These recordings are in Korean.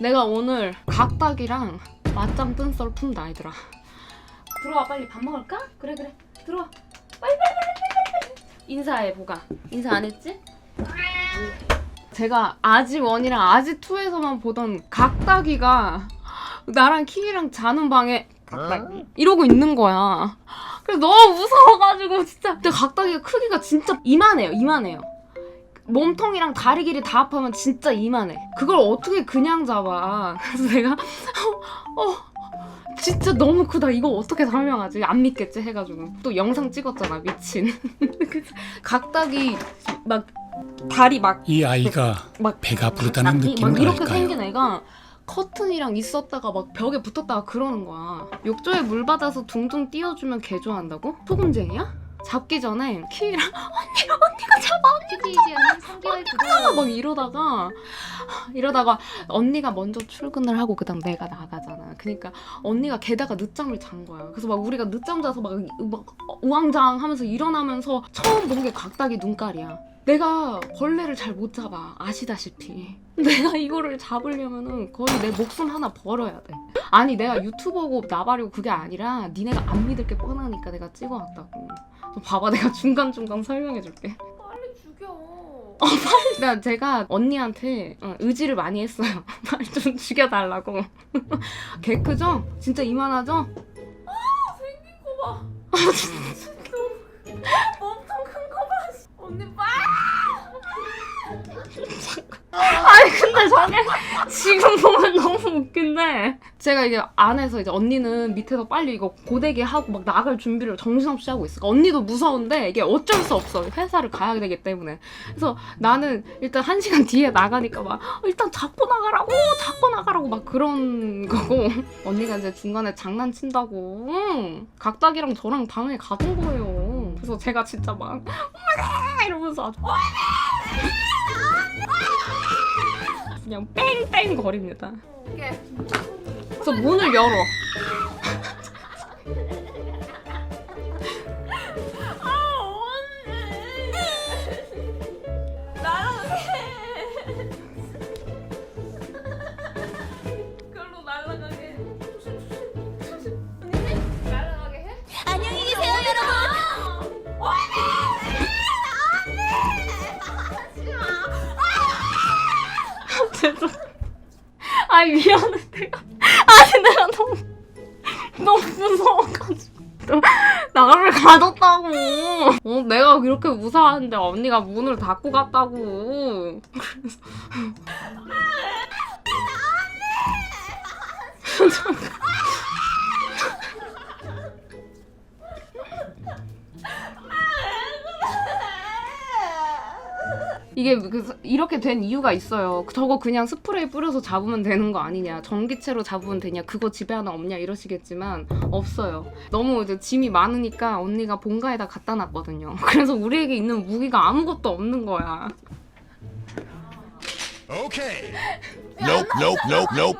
내가 오늘 각닭이랑 맞짱 뜬 썰 푼다 얘들아. 들어와 빨리 밥 먹을까? 그래 그래. 들어와. 빨리 빨리 빨리 빨리 빨리 인사해 보가. 인사 안 했지? 제가 아지 원이랑 아지 투에서만 보던 각닭이가 나랑 킹이랑 자는 방에 각닭이 이러고 있는 거야. 그래서 너무 무서워가지고 진짜. 근데 각닭이가 크기가 진짜 이만해요 이만해요 몸통이랑 다리 길이 다 합하면 진짜 이만해. 그걸 어떻게 그냥 잡아. 그래서 내가 어 진짜 너무 크다. 이거 어떻게 설명하지? 안 믿겠지 해가지고 또 영상 찍었잖아 미친. 각닭이 막 다리 막 이 아이가 막 배가 부르다는 막 이- 막 이렇게 느낌을랄까요? 생긴 애가 커튼이랑 있었다가 막 벽에 붙었다가 그러는 거야. 욕조에 물 받아서 둥둥 띄워주면 개 좋아한다고? 소금쟁이야? 잡기 전에 키랑 언니 언니가 잡아 큐티지언님 3개월 구독 막 이러다가 이러다가 언니가 먼저 출근을 하고 그다음 내가 나가잖아. 그러니까 언니가 게다가 늦잠을 잔 거야. 그래서 막 우리가 늦잠 자서 막, 막 우왕좌왕하면서 일어나면서 처음 본 게 각닭이 눈깔이야. 내가 벌레를 잘 못 잡아 아시다시피 내가 이거를 잡으려면은 거의 내 목숨 하나 벌어야 돼 아니 내가 유튜버고 나발이고 그게 아니라 니네가 안 믿을 게 뻔하니까 내가 찍어왔다고 봐봐 내가 중간중간 설명해줄게 나 제가 언니한테 어, 의지를 많이 했어요. 빨리 좀 죽여달라고. 개 크죠? 진짜 이만하죠? 생긴 거 봐 몸통 큰 거봐 언니 빨리 아니 근데 저게 지금 보면 너무 웃긴데 제가 이게 안에서 이제 언니는 밑에서 빨리 이거 고데기 하고 막 나갈 준비를 정신없이 하고 있어. 언니도 무서운데 이게 어쩔 수 없어. 회사를 가야 되기 때문에. 그래서 나는 일단 한 시간 뒤에 나가니까 막 어, 일단 잡고 나가라고 잡고 나가라고 막 그런 거고 언니가 이제 중간에 장난친다고 응. 각닭이랑 저랑 방에 가던 거예요. 그래서 제가 진짜 막 이러면서 아주 그냥 뺑뺑 거립니다. 그래서 문을 열어. 죄송. 아니 미안해 내가. 아니 내가 너무 너무 무서워가지고. 또 나를 가뒀다고. 어, 내가 이렇게 무서워하는데 언니가 문을 닫고 갔다고. 그래서 이게 그- 이렇게 된 이유가 있어요. 저거 그냥 스프레이 뿌려서 잡으면 되는 거 아니냐. 전기체로 잡으면 되냐. 그거 집에 하나 없냐 이러시겠지만 없어요. 너무 이제 짐이 많으니까 언니가 본가에다 갖다 놨거든요. 그래서 우리에게 있는 무기가 아무것도 없는 거야. Okay. Nope, nope, nope, nope.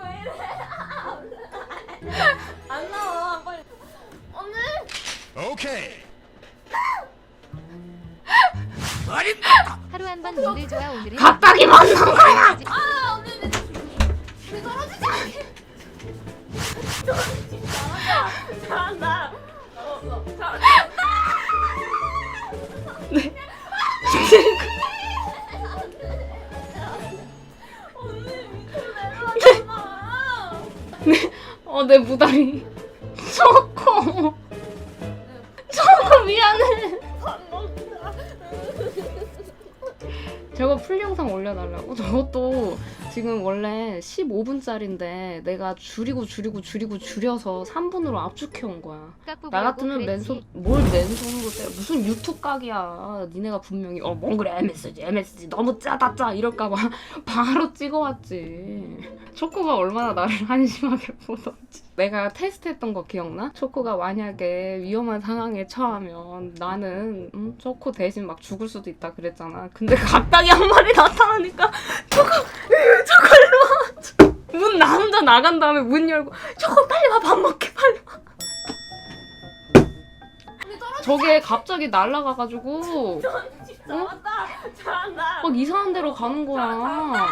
안 나와 빨리 언니 Okay. 하루 한번 님들 좋아 오늘은 각각이 맞는 거야. 아 언니 언니 우리 떨어지지 않게 떨어지지 잘한다 잘한다 어, 어, 잘한다 언니 밑으로 내려가잖아 어 내 무다리. 저거 풀 영상 올려달라고? 저것도 지금 원래 15분짜리인데 내가 줄이고 줄이고 줄이고 줄여서 3분으로 압축해 온 거야. 나 같으면 맨손 뭘 맨손으로 때려 무슨 유튜브 각이야. 니네가 분명히 어 몽골 MSG MSG 너무 짜다 짜 이럴까 봐 바로 찍어왔지. 초코가 얼마나 나를 한심하게 보던지. 내가 테스트했던 거 기억나? 초코가 만약에 위험한 상황에 처하면 나는 음, 초코 대신 막 죽을 수도 있다 그랬잖아. 근데 갑자기 한 마리 나타나니까 초코 으, 초코 일로 와문 남자 나간 다음에 문 열고 초코 빨리 와 밥 먹게 빨리 와. 저게 갑자기 날아가가지고. 잘한다 막 이상한 데로 가는 거야.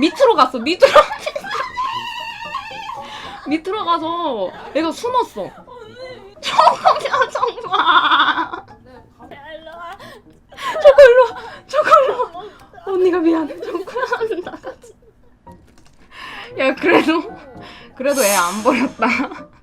밑으로 갔어 밑으로. 밑으로 가서 내가 숨었어. 정말 일로 와. 저걸로 저걸로 언니가 미안해. 저걸로 야 그래도 그래도 애 안 버렸다.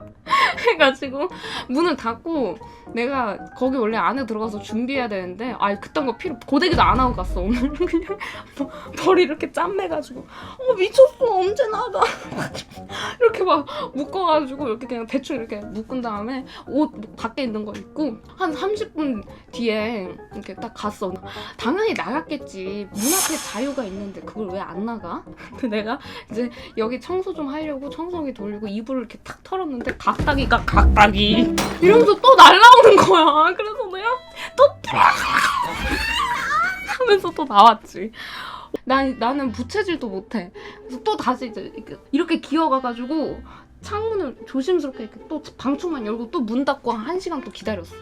해가지고 문을 닫고 내가 거기 원래 안에 들어가서 준비해야 되는데 아 그딴 거 필요 고데기도 안 하고 갔어. 오늘 그냥 머- 머리 이렇게 짬매가지고. 어 미쳤어. 언제 나가 막 묶어가지고 이렇게 그냥 대충 이렇게 묶은 다음에 옷 밖에 있는 거 입고 한 30분 뒤에 이렇게 딱 갔어. 당연히 나갔겠지. 문 앞에 자유가 있는데 그걸 왜 안 나가? 근데 내가 이제 여기 청소 좀 하려고 청소기 돌리고 이불을 이렇게 탁 털었는데 각다기가 각다기 이러면서 또 날라오는 거야. 그래서 내가 또 하면서 또 나왔지 난, 나는 부채질도 못해. 그래서 또 다시 이제 이렇게, 이렇게 기어가가지고 창문을 조심스럽게 이렇게 또 방충만 열고 또 문 닫고 한 시간 또 기다렸어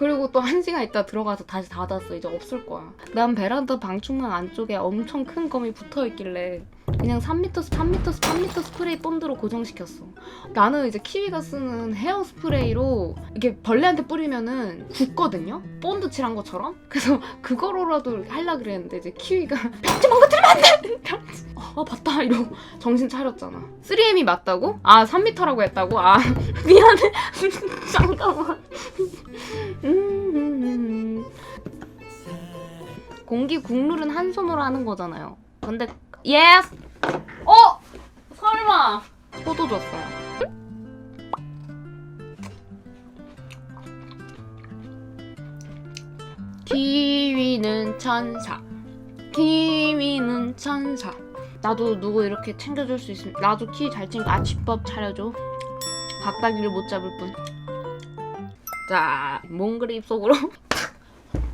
그리고 또 한 시간 있다 들어가서 다시 닫았어. 이제 없을 거야. 난 베란다 방충망 안쪽에 엄청 큰 검이 붙어 있길래 그냥 3m, 3m, 3m 스프레이 본드로 고정시켰어. 나는 이제 키위가 쓰는 헤어 스프레이로 이게 벌레한테 뿌리면은 굳거든요? 본드 칠한 것처럼? 그래서 그거로라도 하려 그랬는데 이제 키위가 벽지 망가뜨리면 안 돼! 아, 맞다. 이러고 정신 차렸잖아. 3M이 맞다고? 아, 3m라고 했다고? 아, 미안해. 잠깐만. 음. 공기 국룰은 한 손으로 하는 거잖아요. 근데 예스. 어? 설마 포도 줬어요. 키위는 천사. 키위는 천사. 나도 누구 이렇게 챙겨줄 수 있으면 나도 키위 잘 챙겨 아침밥 차려줘. 각다기를 못 잡을 뿐. 자, 몽글이 입속으로.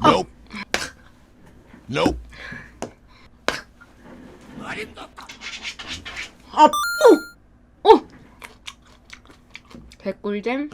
Nope. Nope. 아, 어! 어! 개꿀잼.